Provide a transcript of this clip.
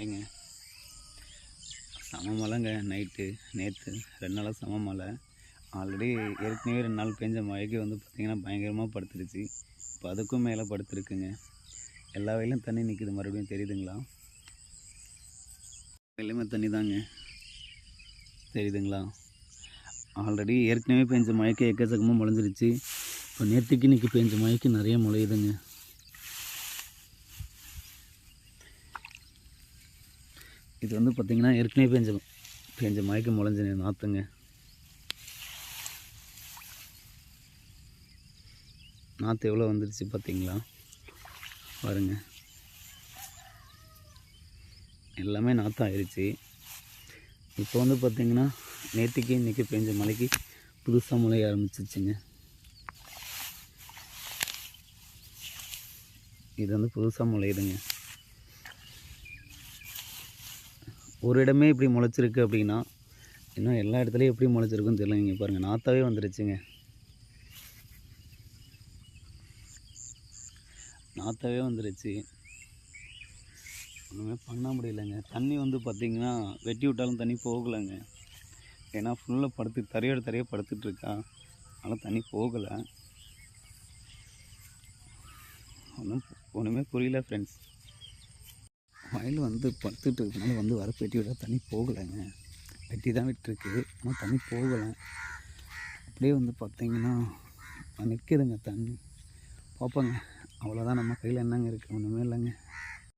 மழைங்க செம மழைங்க நைட்டு நேற்று ரெண்டு நாளாக செம மழை. ஆல்ரெடி ஏற்கனவே ரெண்டு நாள் பெஞ்ச மழைக்கு வந்து பார்த்திங்கன்னா பயங்கரமாக படுத்துருச்சு. இப்போ அதுக்கும் மேலே படுத்துருக்குங்க. எல்லா வயலும் தண்ணி நிற்கிது மறுபடியும் தெரியுதுங்களா? எல்லாமே தண்ணி தாங்க தெரியுதுங்களா? ஆல்ரெடி ஏற்கனவே பெஞ்ச மழைக்கு எக்கச்சக்கமாக முளைஞ்சிருச்சு. இப்போ நேற்றுக்கு இன்னைக்கு பெஞ்ச மழைக்கு நிறைய முளையுதுங்க. இது வந்து பார்த்திங்கன்னா ஏற்கனவே பெஞ்ச பெஞ்ச மயக்கம் முளைஞ்ச நாற்றுங்க நாற்று எவ்வளோ வந்துடுச்சு பார்த்திங்களா? பாருங்க. எல்லாமே நாற்று ஆயிடுச்சு இப்போ வந்து பார்த்திங்கன்னா நேற்றுக்கு இன்றைக்கி பெஞ்ச மழைக்கு புதுசாக முளைய ஆரம்பிச்சிச்சுங்க. இது வந்து புதுசாக முளையுதுங்க. ஒரு இடமே இப்படி முளைச்சிருக்கு அப்படின்னா இன்னும் எல்லா இடத்துலையும் எப்படி முளைச்சிருக்குன்னு தெரியல நீங்கள் பாருங்கள் நாத்தாவே வந்துருச்சுங்க. நாத்தாவே வந்துருச்சு. ஒன்றுமே பண்ண முடியலைங்க. தண்ணி வந்து பார்த்திங்கன்னா வெட்டி விட்டாலும் தண்ணி போகலைங்க. ஏன்னா ஃபுல்லாக படுத்து தரையோட தரையாக படுத்துட்ருக்கா அதனால் தண்ணி போகலை. ஒன்றும் ஒன்றுமே புரியல ஃப்ரெண்ட்ஸ் வயல் வந்து படுத்துட்டு இருக்கனால வந்து வர பெட்டி விட தண்ணி போகலைங்க. வெட்டி தான் விட்டுருக்கு. ஆனால் தண்ணி போகலை. அப்படியே வந்து பார்த்தீங்கன்னா நிற்கிதுங்க தண்ணி. பார்ப்போங்க அவ்வளோதான் நம்ம கையில் என்னங்க இருக்குது ஒன்றுமே இல்லைங்க.